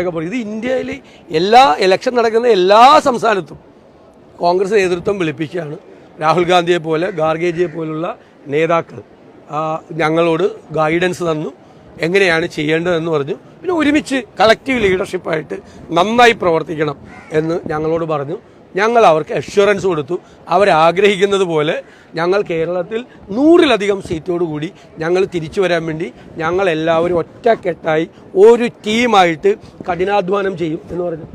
ഇത് ഇന്ത്യയിൽ എല്ലാ ഇലക്ഷൻ നടക്കുന്ന എല്ലാ സംസ്ഥാനത്തും കോൺഗ്രസ് നേതൃത്വം വിളിപ്പിക്കുകയാണ്. രാഹുൽ ഗാന്ധിയെ പോലെ ഗാർഗേജിയെ പോലുള്ള നേതാക്കൾ ഞങ്ങളോട് ഗൈഡൻസ് തന്നു. എങ്ങനെയാണ് ചെയ്യേണ്ടതെന്ന് പറഞ്ഞു. പിന്നെ ഒരുമിച്ച് കളക്റ്റീവ് ലീഡർഷിപ്പായിട്ട് നന്നായി പ്രവർത്തിക്കണം എന്ന് ഞങ്ങളോട് പറഞ്ഞു. ഞങ്ങൾ അവർക്ക് അഷ്വറൻസ് കൊടുത്തു. അവരാഗ്രഹിക്കുന്നത് പോലെ ഞങ്ങൾ കേരളത്തിൽ നൂറിലധികം സീറ്റോടുകൂടി ഞങ്ങൾ തിരിച്ചു വരാൻ വേണ്ടി ഞങ്ങൾ എല്ലാവരും ഒറ്റക്കെട്ടായി ഒരു ടീമായിട്ട് കഠിനാധ്വാനം ചെയ്യും എന്ന് പറഞ്ഞു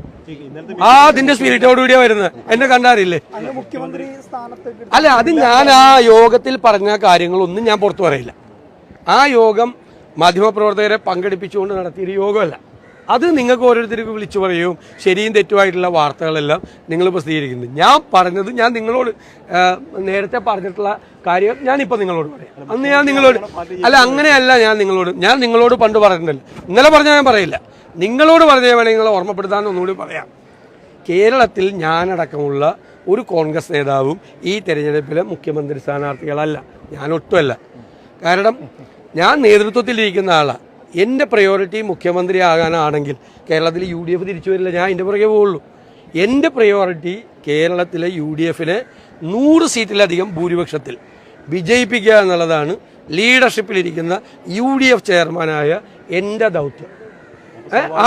ആ അതിന്റെ സ്പിരിറ്റോടുകൂടിയാ വരുന്നത്. എന്നെ കണ്ടാറില്ലേ അല്ല അത് ഞാൻ ആ യോഗത്തിൽ പറഞ്ഞ കാര്യങ്ങളൊന്നും ഞാൻ പുറത്തു പറയില്ല. ആ യോഗം മാധ്യമപ്രവർത്തകരെ പങ്കെടുപ്പിച്ചുകൊണ്ട് നടത്തിയൊരു യോഗമല്ല. അത് നിങ്ങൾക്ക് ഓരോരുത്തർക്ക് വിളിച്ചു പറയും. ശരിയും തെറ്റുമായിട്ടുള്ള വാർത്തകളെല്ലാം നിങ്ങൾ പ്രസിദ്ധീകരിക്കുന്നത് ഞാൻ പറഞ്ഞത് ഞാൻ നിങ്ങളോട് നേരത്തെ പറഞ്ഞിട്ടുള്ള കാര്യം ഞാനിപ്പോൾ നിങ്ങളോട് പറയാം. അന്ന് ഞാൻ നിങ്ങളോട് അല്ല അങ്ങനെയല്ല ഞാൻ നിങ്ങളോട് ഞാൻ നിങ്ങളോട് പണ്ട് പറഞ്ഞിട്ടുണ്ടല്ലോ ഇന്നലെ പറഞ്ഞാൽ ഞാൻ പറയില്ല. നിങ്ങളോട് പറഞ്ഞ വേണമെങ്കിൽ നിങ്ങളെ ഓർമ്മപ്പെടുത്താൻ ഒന്നുകൂടി പറയാം. കേരളത്തിൽ ഞാനടക്കമുള്ള ഒരു കോൺഗ്രസ് നേതാവും ഈ തെരഞ്ഞെടുപ്പിലെ മുഖ്യമന്ത്രി സ്ഥാനാർത്ഥികളല്ല. ഞാൻ ഒട്ടുമല്ല. കാരണം ഞാൻ നേതൃത്വത്തിലിരിക്കുന്ന ആളാണ് എന്റെ പ്രയോറിറ്റി മുഖ്യമന്ത്രി ആകാനാണെങ്കിൽ കേരളത്തിൽ യു ഡി എഫ് തിരിച്ചു വരില്ല ഞാൻ എന്റെ പുറകെ പോവുള്ളൂ. എന്റെ പ്രയോറിറ്റി കേരളത്തിലെ യു ഡി എഫിനെ നൂറ് സീറ്റിലധികം ഭൂരിപക്ഷത്തിൽ വിജയിപ്പിക്കുക എന്നുള്ളതാണ് ലീഡർഷിപ്പിലിരിക്കുന്ന യു ഡി എഫ് ചെയർമാനായ എന്റെ ദൗത്യം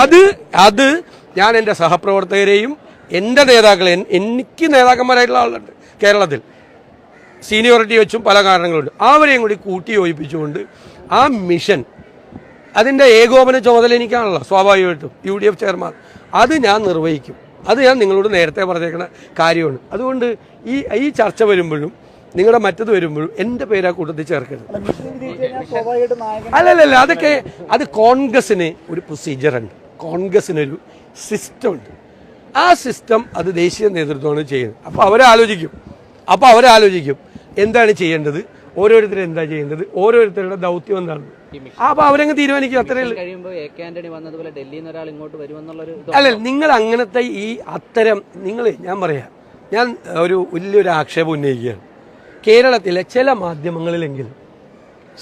അത് അത് ഞാൻ എന്റെ സഹപ്രവർത്തകരെയും എന്റെ നേതാക്കളെ എനിക്ക് നേതാക്കന്മാരായിട്ടുള്ള ആളുണ്ട് കേരളത്തിൽ. സീനിയോറിറ്റി വെച്ചും പല കാരണങ്ങളുണ്ട്. അവരെയും കൂടി കൂട്ടി യോജിപ്പിച്ചുകൊണ്ട് ആ മിഷൻ അതിന്റെ ഏകോപന ചുമതല എനിക്കാണല്ലോ സ്വാഭാവികമായിട്ടും യു ഡി എഫ് ചെയർമാൻ. അത് ഞാൻ നിർവഹിക്കും. അത് ഞാൻ നിങ്ങളോട് നേരത്തെ പറഞ്ഞേക്കുന്ന കാര്യമാണ്. അതുകൊണ്ട് ഈ ഈ ചർച്ച വരുമ്പോഴും നിങ്ങളുടെ മറ്റത് വരുമ്പോഴും എന്റെ പേര് ആ കൂട്ടത്തിൽ ചേർക്കരുത്. അല്ലല്ല അതൊക്കെ അത് കോൺഗ്രസിന് ഒരു പ്രൊസീജിയറുണ്ട് കോൺഗ്രസിനൊരു സിസ്റ്റം ഉണ്ട്. ആ സിസ്റ്റം അത് ദേശീയ നേതൃത്വമാണ് ചെയ്യുന്നത്. അപ്പോൾ അവരാലോചിക്കും. അപ്പോൾ അവരാലോചിക്കും. എന്താണ് ചെയ്യേണ്ടത്? ഓരോരുത്തർ എന്താ ചെയ്യേണ്ടത്? ഓരോരുത്തരുടെ ദൗത്യം എന്താണ്? അപ്പൊ അവരങ്ങ് തീരുമാനിക്കും ഇത് അല്ല നിങ്ങൾ അങ്ങനത്തെ ഈ അത്തരം നിങ്ങൾ ഞാൻ പറയാം ഞാൻ ഒരു വലിയൊരു ആക്ഷേപം ഉന്നയിക്കുകയാണ്. കേരളത്തിലെ ചില മാധ്യമങ്ങളിലെങ്കിലും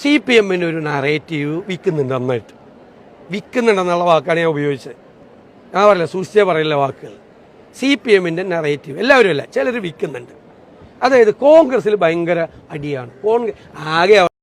സി പി എമ്മിന്റെ ഒരു നറേറ്റീവ് വിൽക്കുന്നുണ്ട് നന്നായിട്ട്. വിൽക്കുന്നുണ്ടെന്നുള്ള വാക്കാണ് ഞാൻ ഉപയോഗിച്ചത്. ഞാൻ പറയില്ല സൂക്ഷിച്ചേ പറയില്ല വാക്കുകൾ. സി പി എമ്മിന്റെ നറേറ്റീവ് എല്ലാവരും അല്ല ചിലർ വിൽക്കുന്നുണ്ട്. അതായത് കോൺഗ്രസ്സിൽ ഭയങ്കര അടിയാണ്. കോൺഗ്രസ് ആകെ